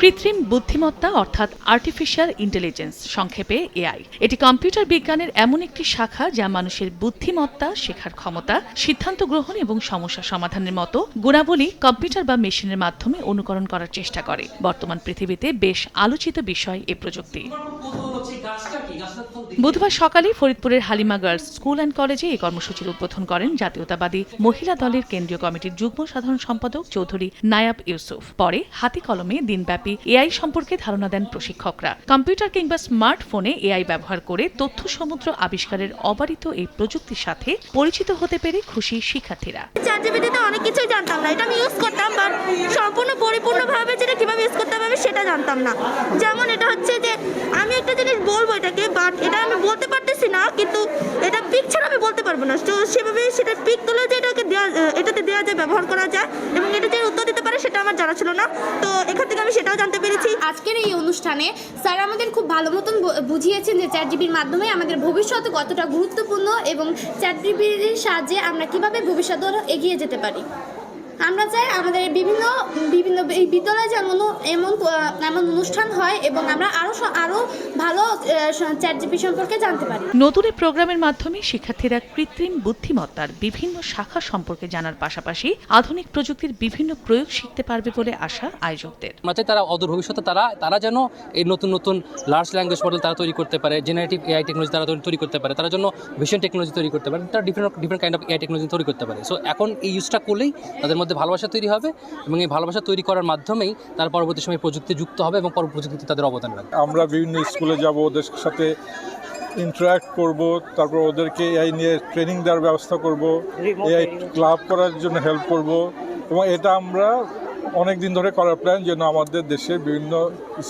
কৃত্রিম বুদ্ধিমত্তা অর্থাৎ আর্টিফিশিয়াল ইন্টেলিজেন্স সংক্ষেপে এআই এটি কম্পিউটার বিজ্ঞানের এমন একটি শাখা যা মানুষের বুদ্ধিমত্তা, শেখার ক্ষমতা, সিদ্ধান্ত গ্রহণ এবং সমস্যা সমাধানের মতো গুণাবলী কম্পিউটার বা মেশিনের মাধ্যমে অনুকরণ করার চেষ্টা করে। বর্তমান পৃথিবীতে বেশ আলোচিত বিষয় এ প্রযুক্তি। বুধবার সকালে ফরিদপুরের হালিমা গার্লস স্কুল অ্যান্ড কলেজে এই কর্মসূচির উদ্বোধন করেন জাতীয়তাবাদী মহিলা দলের কেন্দ্রীয় কমিটির যুগ্ম সাধারণ সম্পাদক চৌধুরী নায়াব ইউসুফ। পরে হাতে কলমে দিনব্যাপী এআই সম্পর্কে ধারণা দেন প্রশিক্ষকরা। কম্পিউটার কিংবা স্মার্টফোনে এআই ব্যবহার করে তথ্য সমুদ্র আবিষ্কারের অবারিত এই প্রযুক্তির সাথে পরিচিত হতে পেরে খুশি শিক্ষার্থীরা। অনেক কিছুই জানতাম না। এটা আমি ইউজ করতাম বাট সম্পূর্ণ পরিপূর্ণভাবে যেটা কীভাবে ইউজ করতে হবে আমি সেটা জানতাম না। যেমন এটা হচ্ছে যে, আমি একটা জিনিস বলব এটাকে বাট এটা আমি বলতে পারতেছি না, কিন্তু এটা পিক ছাড়া আমি বলতে পারব না। তো সেভাবে সেটা পিক তুলে যে এটাকে দেওয়া এটাতে দেওয়া যায়, ব্যবহার করা যায়, এবং এটা যে উত্তর দিতে পারে সেটা আমার জানা ছিল না। তো এখান থেকে আমি সেটাও জানতে পেরেছি। আজকের এই অনুষ্ঠানে স্যার আমাদের খুব ভালো মতন বুঝিয়েছেন যে চ্যাট জিবির মাধ্যমে আমাদের ভবিষ্যতে কতটা গুরুত্বপূর্ণ এবং চ্যাট জিবির সাহায্যে আমরা কীভাবে ভবিষ্যতে এগিয়ে যেতে পারি। আমরা চাই আমাদের বিভিন্ন বিভিন্ন এই বিদ্যালয়ে যেমন এমন এমন অনুষ্ঠান হয় এবং আমরা আরও আরও ভালো চ্যাট জিবি সম্পর্কে জানতে পারি। নতুন এই প্রোগ্রামের মাধ্যমে শিক্ষার্থীরা কৃত্রিম বুদ্ধিমত্তার বিভিন্ন শাখা সম্পর্কে জানার পাশাপাশি আধুনিক প্রযুক্তির বিভিন্ন প্রয়োগ শিখতে পারবে বলে আশা আয়োজকদের। চাই তারা অদূর ভবিষ্যতে তারা তারা যেন এই নতুন নতুন লার্জ ল্যাঙ্গুয়েজ মডেল তারা তৈরি করতে পারে জেনারেটিভ এআই টেকনোলজি তারা তৈরি- তৈরি করতে পারে তারা জন্য ভিশন টেকনোলজি তৈরি করতে পারে তারা different different kind of AI technology তৈরি করতে পারে। সো এখন এই ইউজটা করলেই তাদের মধ্যে ভালোবাসা তৈরি হবে এবং এই ভালোবাসা তৈরি করার মাধ্যমেই তারা পরবর্তী সময় প্রযুক্তি যুক্ত হবে এবং পরবর্তী প্রযুক্তিতে তাদের অবদান রাখবে। আমরা বিভিন্ন স্কুলে যাব ওদের সাথে ইন্টারাক্ট করব তারপর ওদেরকে এআই নিয়ে ট্রেনিং দেওয়ার ব্যবস্থা করব এআই ক্লাব করার জন্য হেল্প করব এবং এটা আমরা অনেক দিন ধরে করার প্ল্যান যেন আমাদের দেশে বিভিন্ন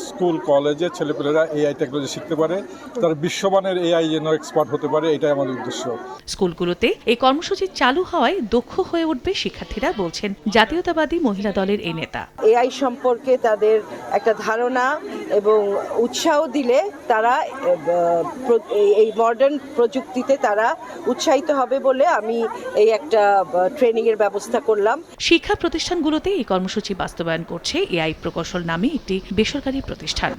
স্কুল কলেজে ছেলেপেলেরা এআই টেকনোলজি শিখতে পারে। তার বিশ্বমানের এআই যেন এক্সপার্ট হতে পারে এটাই আমাদের উদ্দেশ্য। স্কুলগুলোতে এই কর্মসূচি চালু হওয়ায় দক্ষ হয়ে উঠবে শিক্ষার্থীরা বলছেন জাতীয়তাবাদী মহিলা দলের এই নেতা। এআই সম্পর্কে তাদের একটা ধারণা এবং উৎসাহ দিলে তারা এই- মডার্ন প্রযুক্তিতে তারা উৎসাহিত হবে বলে আমি এই একটা ট্রেনিংয়ের ব্যবস্থা করলাম। শিক্ষা প্রতিষ্ঠানগুলোতে এই কর্মসূচি বাস্তবায়ন করছে এআই প্রকৌশল নামে একটি বেসরকারি প্রতিষ্ঠান।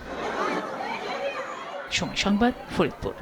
সময় সংবাদ, ফরিদপুর।